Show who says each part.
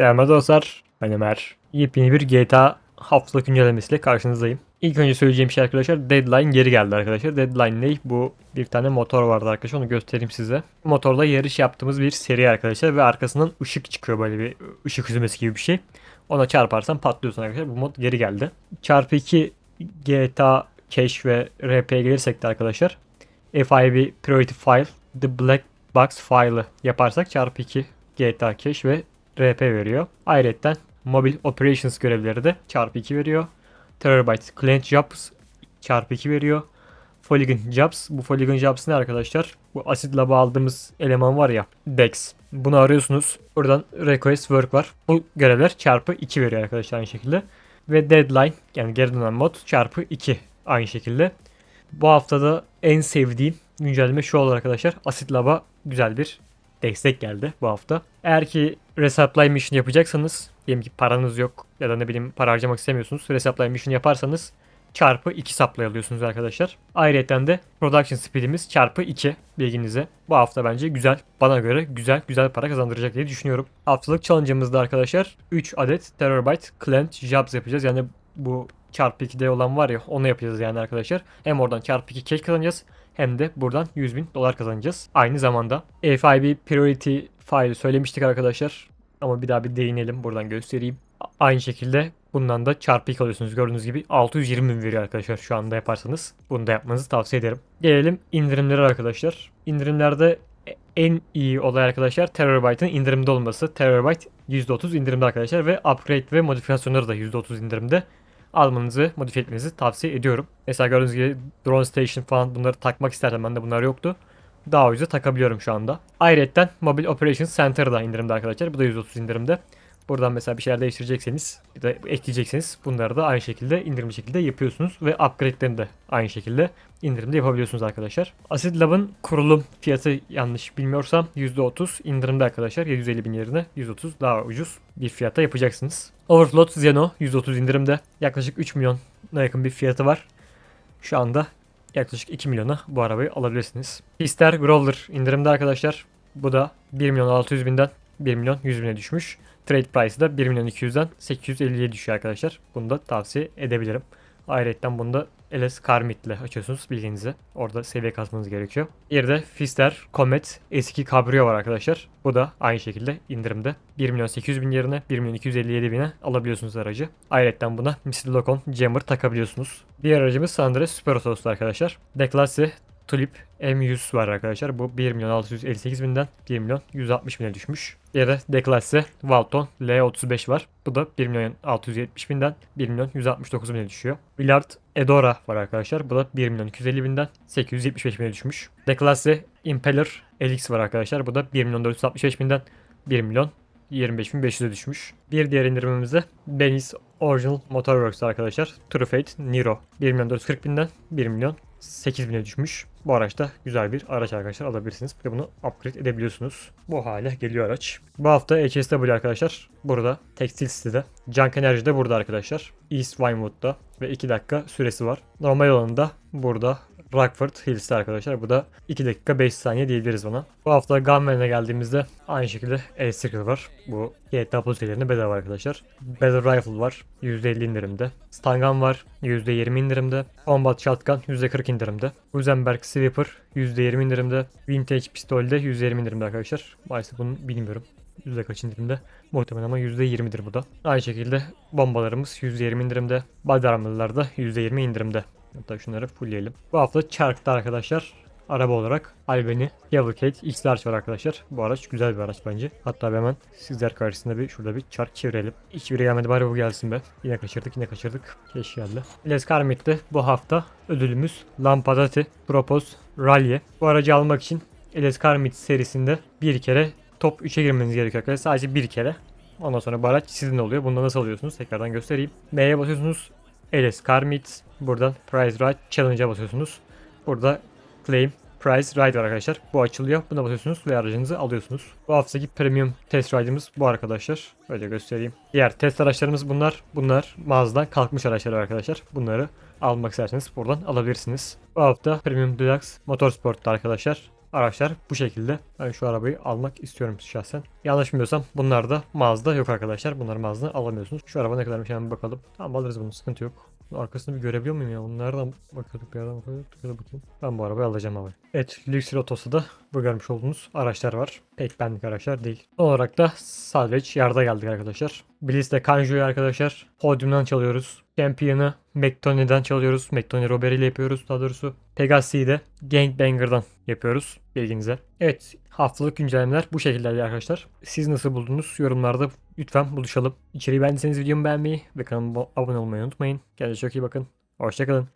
Speaker 1: Değerli dostlar, ben Ömer. Yepyeni bir GTA haftalık güncellemesiyle karşınızdayım. İlk önce söyleyeceğim şey arkadaşlar Deadline geri geldi arkadaşlar. Deadline ne? Bu bir tane motor vardı arkadaşlar onu göstereyim size. Motorla yarış yaptığımız bir seri arkadaşlar ve arkasından ışık çıkıyor böyle bir ışık hüzmesi gibi bir şey. Ona çarparsan patlıyorsun arkadaşlar. Bu mod geri geldi. Çarpı 2 GTA Cache ve RP gelirsek de arkadaşlar FIB Priority File The Black Box File'ı yaparsak çarpı 2 GTA Cache ve RP veriyor. Ayrıca Mobile Operations görevleri de çarpı 2 veriyor. Terabyte Client Jobs çarpı 2 veriyor. Polygon Jobs. Bu Polygon Jobs ne arkadaşlar? Bu Acid Lab'a aldığımız eleman var ya. Dex. Bunu arıyorsunuz. Buradan Request Work var. Bu görevler çarpı 2 veriyor arkadaşlar aynı şekilde. Ve Deadline yani geri dönen mod çarpı 2 aynı şekilde. Bu haftada en sevdiğim güncelleme şu olur arkadaşlar. Acid Lab'a güzel bir destek geldi bu hafta. Eğer ki Resupply Mission yapacaksanız, diyelim ki paranız yok ya da ne bileyim para harcamak istemiyorsunuz. Resupply Mission yaparsanız çarpı 2 supply alıyorsunuz arkadaşlar. Ayrıca de production speed'imiz çarpı 2 bilginize. Bu hafta bence güzel. Bana göre güzel güzel para kazandıracak diye düşünüyorum. Haftalık challenge'ımızda arkadaşlar 3 adet Terabyte Client Jobs yapacağız. Yani bu çarpı 2'de olan var ya onu yapacağız yani arkadaşlar. Hem oradan çarpı 2 cash kazanacağız hem de buradan 100 bin dolar kazanacağız. Aynı zamanda FIB Priority File söylemiştik arkadaşlar. Ama bir daha bir değinelim buradan göstereyim. Aynı şekilde bundan da çarpı 2 alıyorsunuz. Gördüğünüz gibi 620 bin veriyor arkadaşlar şu anda yaparsanız. Bunu da yapmanızı tavsiye ederim. Gelelim indirimlere arkadaşlar. İndirimlerde en iyi olay arkadaşlar Terabyte'ın indirimde olması. Terabyte %30 indirimde arkadaşlar ve upgrade ve modifikasyonları da %30 indirimde almanızı, modifiye etmenizi tavsiye ediyorum. Mesela gördüğünüz gibi Drone Station falan bunları takmak isterdim. Bende bunlar yoktu. Daha ucuza takabiliyorum şu anda. Ayrıca Mobile Operations Center da indirimde arkadaşlar. Bu da 130 indirimde. Buradan mesela bir şeyler değiştirecekseniz ya da ekleyecekseniz bunları da aynı şekilde indirimli şekilde yapıyorsunuz ve upgrade'lerini de aynı şekilde indirimde yapabiliyorsunuz arkadaşlar. Acid Lab'ın kurulum fiyatı yanlış bilmiyorsam %30 indirimde arkadaşlar. 750 bin yerine 130 daha ucuz bir fiyata yapacaksınız. Overclock Zeno 130 indirimde. Yaklaşık 3 milyona yakın bir fiyatı var. Şu anda yaklaşık 2 milyona bu arabayı alabilirsiniz. Pister Growler indirimde arkadaşlar. Bu da 1 milyon 600 binden 1 milyon 100 bine düşmüş. Trade price'ı da 1 milyon 200'den 850'ye düşüyor arkadaşlar. Bunu da tavsiye edebilirim. Ayrıca bunu da LS Karmit ile açıyorsunuz bilginize. Orada seviye kasmanız gerekiyor. Bir de Fister Comet S2 Cabrio var arkadaşlar. Bu da aynı şekilde indirimde. 1 milyon 800 bin yerine 1 milyon 257 bine alabiliyorsunuz aracı. Ayrıca buna Mr. Locon Jammer takabiliyorsunuz. Diğer aracımız Sandre Super Autos'tu arkadaşlar. Declasse Tulip M100 var arkadaşlar. Bu 1 milyon 658 binden 1 milyon 160 bine düşmüş. Yere D-Classe Valton L35 var. Bu da 1 milyon 670 binden 1 milyon 169 bine düşüyor. Willard Edora var arkadaşlar. Bu da 1 milyon 250 binden 875 bine düşmüş. D-Classe Impeller LX var arkadaşlar. Bu da 1 milyon 465 binden 1 milyon 25.500'e düşmüş. Bir diğer indirimimizde Beniz Original Motorworks arkadaşlar. True Fate Niro 1 milyon 440 binden 1 milyon 8000'e düşmüş. Bu araçta güzel bir araç arkadaşlar alabilirsiniz. Bir de bunu upgrade edebiliyorsunuz. Bu hale geliyor araç. Bu hafta HSW arkadaşlar burada. Tekstil sitede. Junk Energy de burada arkadaşlar. East Vinewood'da ve 2 dakika süresi var. Normal olanında burada. Rockford Hills'te arkadaşlar. Bu da 2 dakika 5 saniye diyebiliriz ona. Bu hafta Gunman'e geldiğimizde aynı şekilde L-Circle var. Bu GTA Plus üyelerine bedava arkadaşlar. Battle Rifle var. %50 indirimde. Stun Gun var. %20 indirimde. Combat Shotgun %40 indirimde. Rosenberg Sweeper %20 indirimde. Vintage Pistol de %20 indirimde arkadaşlar. Maalesef bunu bilmiyorum. Yüzde kaç indirimde? Muhtemelen ama %20'dir bu da. Aynı şekilde bombalarımız %20 indirimde. Body armor'lar da %20 indirimde. Hatta şunları fullleyelim. Bu hafta Çark'ta arkadaşlar araba olarak Albany Cavalcade X-Large var arkadaşlar. Bu araç güzel bir araç bence. Hatta hemen sizler karşısında bir şurada bir çark çevirelim. Hiçbiri gelmedi bari bu gelsin be. Yine kaçırdık yine kaçırdık. Keş geldi. Les Carmit'te bu hafta ödülümüz Lampadati Propose Rally. Bu aracı almak için Les Carmit serisinde bir kere top 3'e girmeniz gerekiyor arkadaşlar. Sadece bir kere. Ondan sonra bu araç sizin oluyor. Bunu nasıl alıyorsunuz? Tekrardan göstereyim. M'ye basıyorsunuz. LS Carmit. Buradan Price Ride Challenge'a basıyorsunuz. Burada Claim Price Ride var arkadaşlar. Bu açılıyor. Buna basıyorsunuz ve aracınızı alıyorsunuz. Bu haftaki premium test ride'ımız bu arkadaşlar. Böyle göstereyim. Diğer test araçlarımız bunlar. Bunlar mağazadan kalkmış araçlar arkadaşlar. Bunları almak isterseniz buradan alabilirsiniz. Bu hafta Premium Deluxe Motorsport'ta arkadaşlar. Araçlar bu şekilde. Ben şu arabayı almak istiyorum şahsen. Yanlış bilmiyorsam bunlar da mağazada yok arkadaşlar. Bunları mağazada alamıyorsunuz. Şu araba ne kadarmış hemen bakalım. Tamam alırız bunu sıkıntı yok. Arkasını bir görebiliyor muyum ya? Nereden bakıyorduk bir yerden bakıyorduk. Ben bu arabayı alacağım abi. Evet Lüks Lotos'ta da bu görmüş olduğunuz araçlar var. Pek benlik araçlar değil. Son olarak da Salvage yarda geldik arkadaşlar. Blizz'de Kanjo'yu arkadaşlar. Podium'dan çalıyoruz. Champion'ı McTony'den çalıyoruz. McTony Robert ile yapıyoruz daha doğrusu. Pegasus'ı de Gangbanger'dan yapıyoruz bilginize. Evet haftalık güncellemeler bu şekilde arkadaşlar. Siz nasıl buldunuz? Yorumlarda lütfen buluşalım. İçeriği beğendiyseniz videomu beğenmeyi ve kanalıma abone olmayı unutmayın. Kendinize çok iyi bakın. Hoşçakalın.